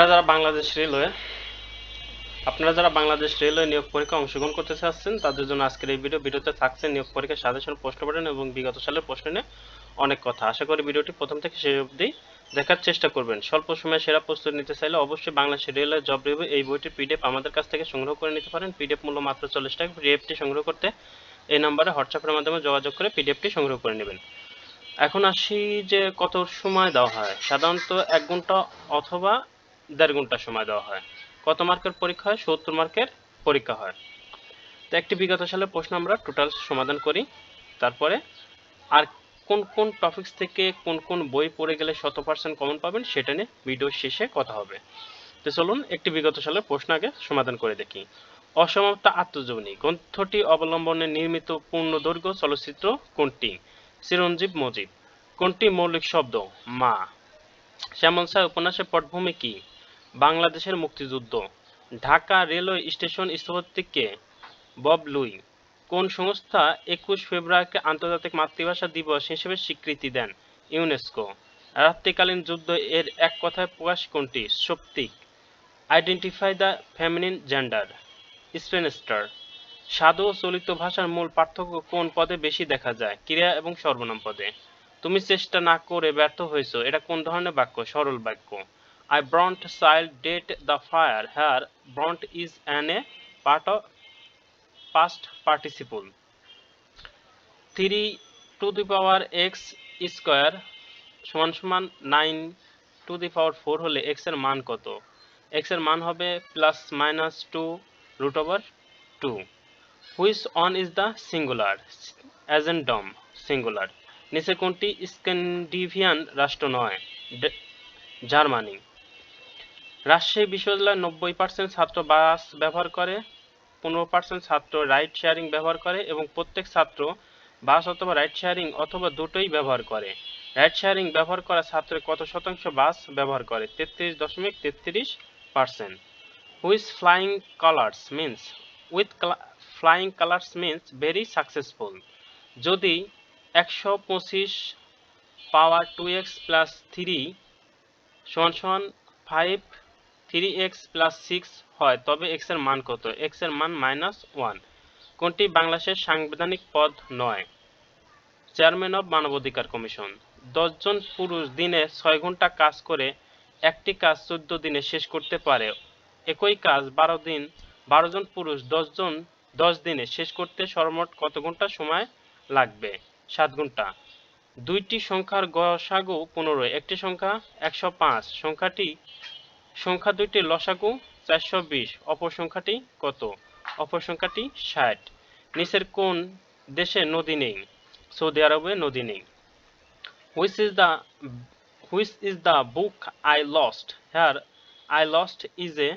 আপনারা যারা বাংলাদেশ রেলওয়ে, আপনারা যারা বাংলাদেশ রেলওয়ে নিয়োগ পরীক্ষা অংশগ্রহণ করতে চাচ্ছেন, তাদের জন্য আজকের এই ভিডিও, ভিডিওতে থাকছে নিয়োগ পরীক্ষার সাজেশন, প্রশ্ন প্যাটার্ন এবং বিগত সালের প্রশ্ন নিয়ে অনেক কথা। আশা করি ভিডিওটি প্রথম থেকে শেষ অবধি দেখার চেষ্টা করবেন। স্বল্প সময়ে সেরা প্রস্তুতি নিতে চাইলে অবশ্যই বাংলাদেশ রেলওয়ে জব রিভিউ এই বইটির পিডিএফ আমাদের কাছ থেকে সংগ্রহ করে নিতে পারেন। পিডিএফ মূল্য মাত্র চল্লিশ টাকা। পিডিএফটি সংগ্রহ করতে এই নম্বরে হোয়াটসঅ্যাপের মাধ্যমে যোগাযোগ করে পিডিএফটি সংগ্রহ করে নেবেন। এখন আসি যে কত সময় দেওয়া হয়। সাধারণত এক ঘণ্টা অথবা দেড় ঘণ্টা সময় দেওয়া হয়। কত মার্কের পরীক্ষা হয়? সত্তর মার্কের পরীক্ষা হয়। তো একটি বিগত সালের প্রশ্ন আমরা টোটাল সমাধান করি। তারপরে আর কোন কোন টপিকস থেকে কোন কোন বই পড়ে গেলে শত পার্সেন্ট কমন পাবেন সেটা নিয়ে ভিডিও শেষে কথা হবে। তো চলুন একটি বিগত সালের প্রশ্ন আগে সমাধান করে দেখি। অসমাপ্ত আত্মজীবনী, গ্রন্থটি অবলম্বনে নির্মিত পূর্ণদৈর্ঘ্য চলচ্চিত্র কোনটি? চিরঞ্জীব মজিদ কোনটি মৌলিক শব্দ? মা। শ্যামল শাহ উপন্যাসের পটভূমি কি? বাংলাদেশের মুক্তিযুদ্ধ। ঢাকা রেলওয়ে স্টেশন স্থপতি কে বব লুই, কোন সংস্থা একুশ ফেব্রুয়ারিকে আন্তর্জাতিক মাতৃভাষা দিবস হিসেবে স্বীকৃতি দেন ইউনেস্কো? রাত্রিকালীন যুদ্ধ এর এক কথায় প্রকাশ কোনটি? শক্তিক identify the feminine gender spinster সাধু ও চলিত ভাষার মূল পার্থক্য কোন পদে বেশি দেখা যায়? ক্রিয়া এবং সর্বনাম পদে। তুমি চেষ্টা না করে ব্যর্থ হয়েছো, এটা কোন ধরনের বাক্য? সরল বাক্য। I burnt child date the fire here burnt is an a part of past participle three to the power x square সমান সমান nine to the power four হলে এক্সের মান কত? এক্সের মান হবে plus minus two root over two which one is the singular agendum singular নিচে কোনটি স্ক্যান্ডিভিয়ান রাষ্ট্র নয়? জার্মানি। রাজশাহী বিশ্ববিদ্যালয়ে নব্বই পার্সেন্ট ছাত্র বাস ব্যবহার করে, পনেরো পার্সেন্ট ছাত্র রাইড শেয়ারিং ব্যবহার করে এবং প্রত্যেক ছাত্র বাস অথবা রাইড শেয়ারিং অথবা দুটোই ব্যবহার করে। রাইড শেয়ারিং ব্যবহার করা ছাত্রের কত শতাংশ বাস ব্যবহার করে? তেত্রিশ দশমিক তেত্রিশ percent which flying colours means with flying colours means very successful যদি একশো পঁচিশ power two x plus three সমান সমান five three x plus six হয়, তবে এক্স মান কত? এক্স মান মাইনাস ওয়ান কোনটি বাংলাদেশের সাংবিধানিক পদ নয়? চেয়ারম্যান অব মানবাধিকার কমিশন দশজন পুরুষ দিনে ছয় ঘণ্টা কাজ করে একটি কাজ চোদ্দ দিনে শেষ করতে পারে। একই কাজ বারো দিন, বারো জন পুরুষ দশজন দশ দিনে শেষ করতে সর্বমোট কত ঘণ্টা সময় লাগবে? সাত ঘণ্টা। দুইটি সংখ্যার গসাগু পনেরো, একটি সংখ্যা একশো পাঁচ। সংখ্যাটি সংখ্যা দুইটি লসাগু, চারশো বিশ। অপর সংখ্যাটি কত? অপর সংখ্যাটি ষাট। নিচের কোন দেশে নদী নেই? সৌদি আরবে নদী নেই। Which is the which is the book I lost here I lost is a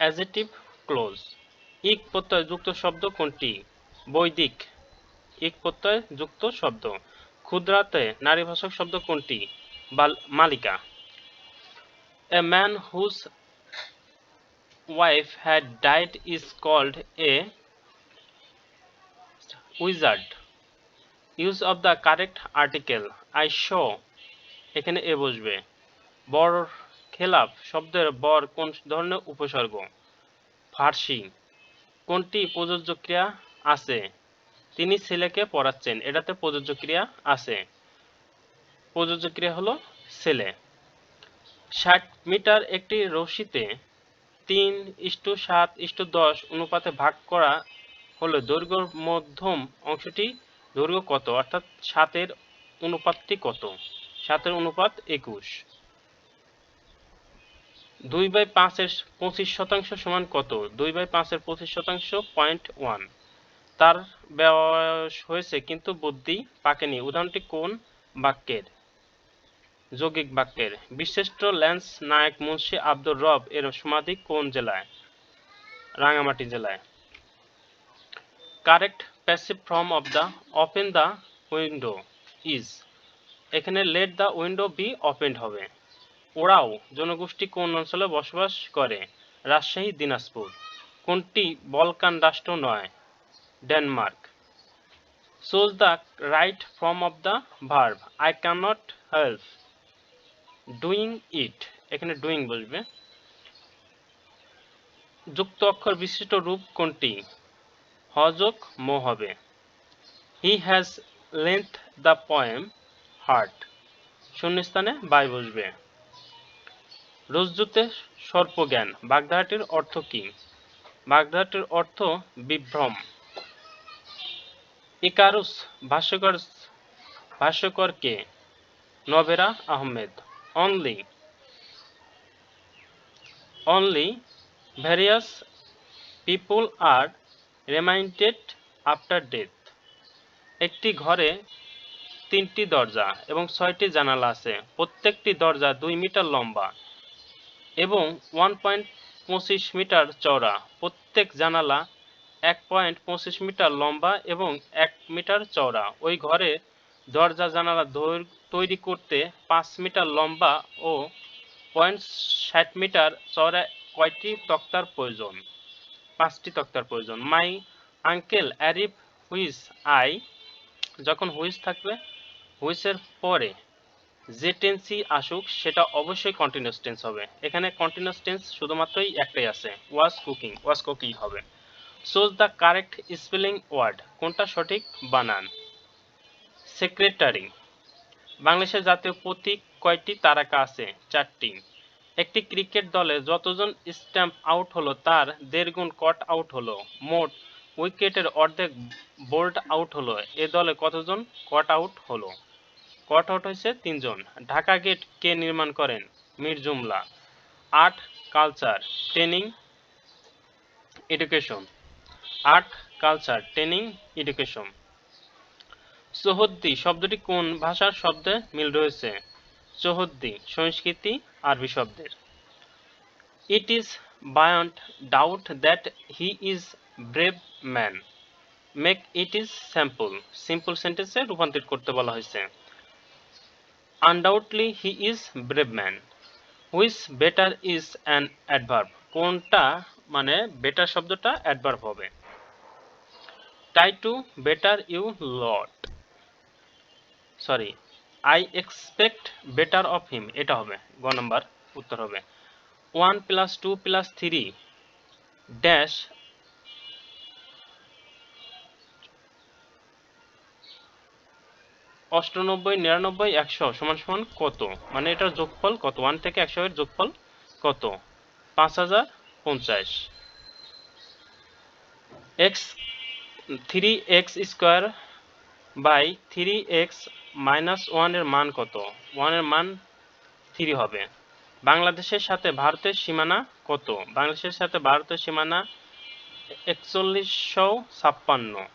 adjective clause ইক প্রত্যয় যুক্ত শব্দ কোনটি? বৈদিক। ইক প্রত্যয় যুক্ত শব্দ। ক্ষুদ্রাতে নারীভাষক শব্দ কোনটি? মালিকা। A man whose wife had died is called a wizard. Use of the correct article. I show. এখানে এ বসবে। বর খেলাফ শব্দের বর কোন ধরনের উপসর্গ? ফার্সি। কোনটি প্রযোজ্য ক্রিয়া আছে? তিনি ছেলেকে পড়াচ্ছেন। এটাতে প্রযোজ্য ক্রিয়া আছে। প্রযোজ্য ক্রিয়া হলো ছেলে। ষাট মিটার একটি রশিতে তিন ইস্টু সাত ইস্টু দশ অনুপাতে ভাগ করা হলে দৈর্ঘ্যর মধ্যম অংশটি দৈর্ঘ্য কত? অর্থাৎ সাতের অনুপাতটি কত? সাতের অনুপাত একুশ। দুই বাই পাঁচের পঁচিশ শতাংশ সমান কত? দুই বাই পাঁচের পঁচিশ শতাংশ পয়েন্ট ওয়ান। তার বয়স হয়েছে, কিন্তু বুদ্ধি পাকেনি। উদাহরণটি কোন বাক্যের? যৌগিক বাক্যের, বিশিষ্ট ল্যান্স নায়ক মুন্সি আব্দুর রব এর সমাধি কোন জেলায়? রাঙামাটি জেলায়। Correct passive form of the open the window is এখানে let the window be opened হবে। ওরাও জনগোষ্ঠী কোন অঞ্চলে বসবাস করে? রাজশাহী, দিনাজপুর। কোনটি বলকান রাষ্ট্র নয়? Denmark. Choose right right form of the I i not help doing it এখানে ডুইং বসবে। যুক্ত অক্ষর বিশিষ্ট রূপ কোনটি? হযোগ মো হবে। He has learnt the poem heart শূন্যস্থানে বাই বসবে। রজ্জুতে সর্পজ্ঞান। বাগধারাটির অর্থ কি? বাগধারাটির অর্থ বিভ্রম। ইকারুস, ভাষ্যকর ভাষ্যকর কে? Novera Ahmed. Only only various people are reminded after death একটি ঘরে তিনটি দরজা এবং ছয়টি জানালা আছে। প্রত্যেকটি দরজা দুই মিটার লম্বা এবং ওয়ান পয়েন্ট পঁচিশ মিটার চওড়া। প্রত্যেক জানালা এক পয়েন্ট পঁচিশ মিটার লম্বা এবং এক মিটার চওড়া। ওই ঘরে দরজা জানালা তৈরি করতে পাঁচ মিটার লম্বা ও পয়েন্ট ষাট মিটার চওড়া কয়টি তক্তার প্রয়োজন? পাঁচটি তক্তার প্রয়োজন। মাই আঙ্কেল, অ্যারিফ হুইস আই, যখন হুইস থাকবে, হুইসের পরে যে টেন্সই আসুক, সেটা অবশ্যই কন্টিনিউয়াস টেন্স হবে। এখানে কন্টিনিউয়াস টেন্স শুধুমাত্রই একটাই আছে। ওয়াজ কুকিং ওয়াজ কুকিং হবে। Choose the correct spelling word কোনটা সঠিক? বানান সেক্রেটারি। বাংলাদেশের জাতীয় প্রতীক কয়টি তারকা আছে? চারটি। একটি ক্রিকেট দলে যতজন স্ট্যাম্প আউট হলো, তার দেড় গুণ কট আউট হলো। মোট উইকেটের অর্ধেক বোল্ড আউট হলো। এ দলে কতজন কট আউট হলো? কট আউট হয়েছে তিনজন। ঢাকা গেট কে নির্মাণ করেন? Mir Jumla. Art culture, training, education. Art culture, training, education. চৌহদ্দি শব্দটি কোন ভাষার শব্দে মিল রয়েছে? চৌহদ্দি, সংস্কৃতি, আরবি শব্দের। It is beyond doubt that he is brave man make it is sample simple সেন্টেন্সে রূপান্তরিত করতে বলা হয়েছে। Undoubtedly he is brave man which better is an adverb কোনটা মানে বেটার শব্দটা অ্যাডভার্ব হবে? Tie to better you lot sorry I expect better of him এটা হবে। গ নাম্বার উত্তর হবে। One plus two plus three dash অষ্টানব্বই, নিরানব্বই, একশো সমান সমান কত? মানে এটার যোগফল কত? ওয়ান থেকে একশো এর যোগফল কত? পাঁচ হাজার পঞ্চাশ। X three x square by three x minus ওয়ানের মান কত? ওয়ানের মান থ্রি হবে। বাংলাদেশের সাথে ভারতের সীমানা কত? বাংলাদেশের সাথে ভারতের সীমানা একচল্লিশশো ছাপ্পান্ন।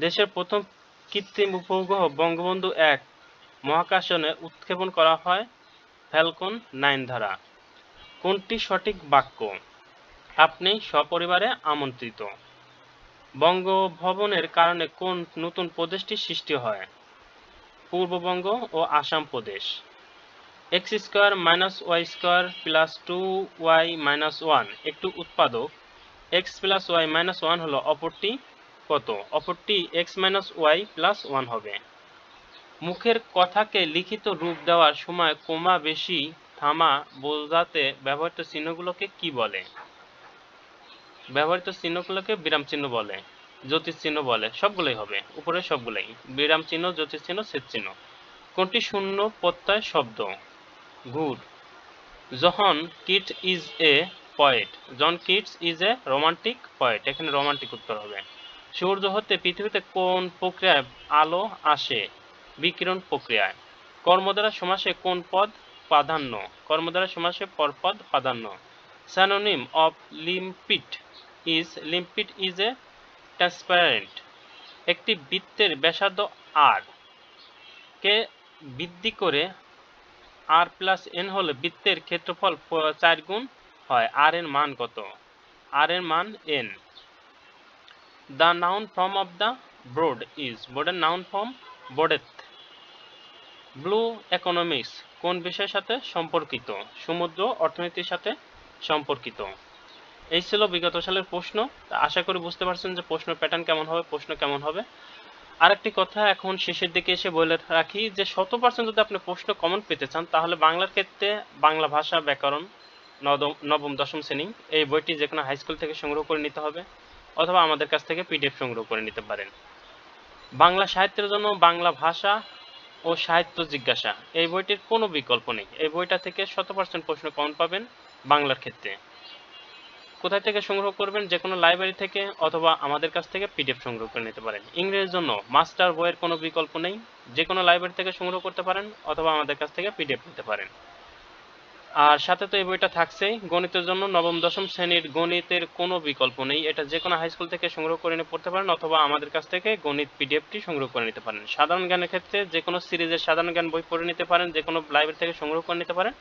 দেশের প্রথম কৃত্রিম উপগ্রহ বঙ্গবন্ধু এক মহাকাশনে উৎক্ষেপণ করা হয় ফ্যালকন নাইন দ্বারা। কোনটি সঠিক বাক্য? আপনি সপরিবারে আমন্ত্রিত। বঙ্গভবনের কারণে কোন নতুন প্রদেশটির সৃষ্টি হয়? পূর্ববঙ্গ ও আসাম প্রদেশ। X square minus y square plus two y minus one, একটু উৎপাদক। X plus y minus one হলো অপরটি কত? অপরটি x minus y plus one হবে। মুখের কথাকে লিখিত রূপ দেওয়ার সময় কমা বেশি, থামা, বোঝাতে ব্যবহৃত চিহ্নগুলোকে কি বলে? ব্যবহৃত চিহ্নগুলোকে বিরাম চিহ্ন বলে। জ্যোতিষ চিহ্ন বলে, সবগুলোই হবে উপরে সবগুলোই। বিরাম চিহ্ন, জ্যোতিষ চিহ্ন ছেদ চিহ্ন। কোনটি শূন্য প্রত্যয় শব্দ? গুড। যখন Keats is a poet. John Keats is a romantic poet. এখানে রোমান্টিক উত্তর হবে। সূর্য হতে পৃথিবীতে কোন প্রক্রিয়ায় আলো আসে? বিকিরণ প্রক্রিয়ায়। কর্মদ্বারা সমাসে কোন পদ প্রাধান্য? কর্মদ্বারা সমাসে পরপদ প্রাধান্য। Synonym of limpid is limpid is a transparent একটি বৃত্তের ব্যাসার্ধ আর কে বৃদ্ধি করে আর প্লাস এন হলে বৃত্তের ক্ষেত্রফল চার গুণ হয়। আর এর মান কত? আর এর মান an the noun form of the broad is বোর্ডের noun form breadth blue economics কোন বিষয়ের সাথে সম্পর্কিত? সমুদ্র অর্থনীতির সাথে সম্পর্কিত। এই ছিল বিগত সালের প্রশ্ন। আশা করি বুঝতে পারছেন যে প্রশ্ন প্যাটার্ন কেমন হবে, প্রশ্ন কেমন হবে। আরেকটি কথা, এখন শেষের দিকে এসে বলে রাখি যে শত পার্সেন্ট যদি আপনি প্রশ্ন কমন পেতে চান, তাহলে বাংলার ক্ষেত্রে বাংলা ভাষা ব্যাকরণ নবম, দশম শ্রেণি, এই বইটি যে কোনো হাই স্কুল থেকে সংগ্রহ করে নিতে হবে অথবা আমাদের কাছ থেকে পিডিএফ সংগ্রহ করে নিতে পারেন। বাংলা সাহিত্যের জন্য বাংলা ভাষা ও সাহিত্য জিজ্ঞাসা, এই বইটির কোনো বিকল্প নেই। এই বইটা থেকে শত পার্সেন্ট প্রশ্ন কমন পাবেন বাংলার ক্ষেত্রে। কোথায় থেকে সংগ্রহ করবেন? যে কোনো লাইব্রেরি থেকে অথবা আমাদের কাছ থেকে পিডিএফ সংগ্রহ করে নিতে পারেন। ইংরেজির জন্য মাস্টার বইয়ের কোনো বিকল্প নেই। যে কোনো লাইব্রেরি থেকে সংগ্রহ করতে পারেন অথবা আমাদের কাছ থেকে পিডিএফ নিতে পারেন। আর সাথে তো এই বইটা থাকছেই। গণিতের জন্য নবম, দশম শ্রেণির গণিতের কোনো বিকল্প নেই। এটা যে কোনো হাই স্কুল থেকে সংগ্রহ করে নিয়ে পড়তে পারেন অথবা আমাদের কাছ থেকে গণিত পিডিএফটি সংগ্রহ করে নিতে পারেন। সাধারণ জ্ঞানের ক্ষেত্রে যে কোনো সিরিজের সাধারণ জ্ঞান বই পড়ে নিতে পারেন। যে কোনো লাইব্রেরি থেকে সংগ্রহ করে নিতে পারেন।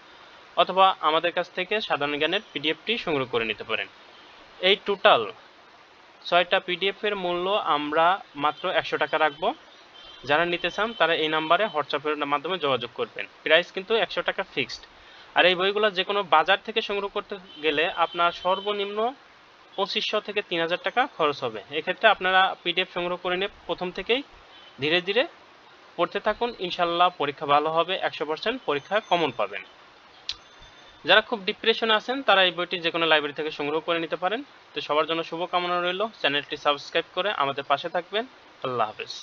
অথবা আমাদের কাছ থেকে সাধারণ জ্ঞানের পিডিএফটি সংগ্রহ করে নিতে পারেন। এই টোটাল ছয়টা পিডিএফের মূল্য আমরা মাত্র একশো টাকা রাখব। যারা নিতে চান, তারা এই নাম্বারে হোয়াটসঅ্যাপের মাধ্যমে যোগাযোগ করবেন। প্রাইস কিন্তু একশো টাকা ফিক্সড আর এই বইগুলো যে কোনো বাজার থেকে সংগ্রহ করতে গেলে আপনার সর্বনিম্ন পঁচিশশো থেকে তিন হাজার টাকা খরচ হবে। এক্ষেত্রে আপনারা পিডিএফ সংগ্রহ করে নিয়ে প্রথম থেকেই ধীরে ধীরে পড়তে থাকুন। ইনশাল্লাহ পরীক্ষা ভালো হবে, একশো পার্সেন্ট পরীক্ষা কমন পাবেন। যারা খুব ডিপ্রেশনে আছেন, তারা এই বইটি যে কোনো লাইব্রেরি থেকে সংগ্রহ করে নিতে পারেন। তো সবার জন্য শুভকামনা রইল। চ্যানেলটি সাবস্ক্রাইব করে আমাদের পাশে থাকবেন। আল্লাহ হাফেজ।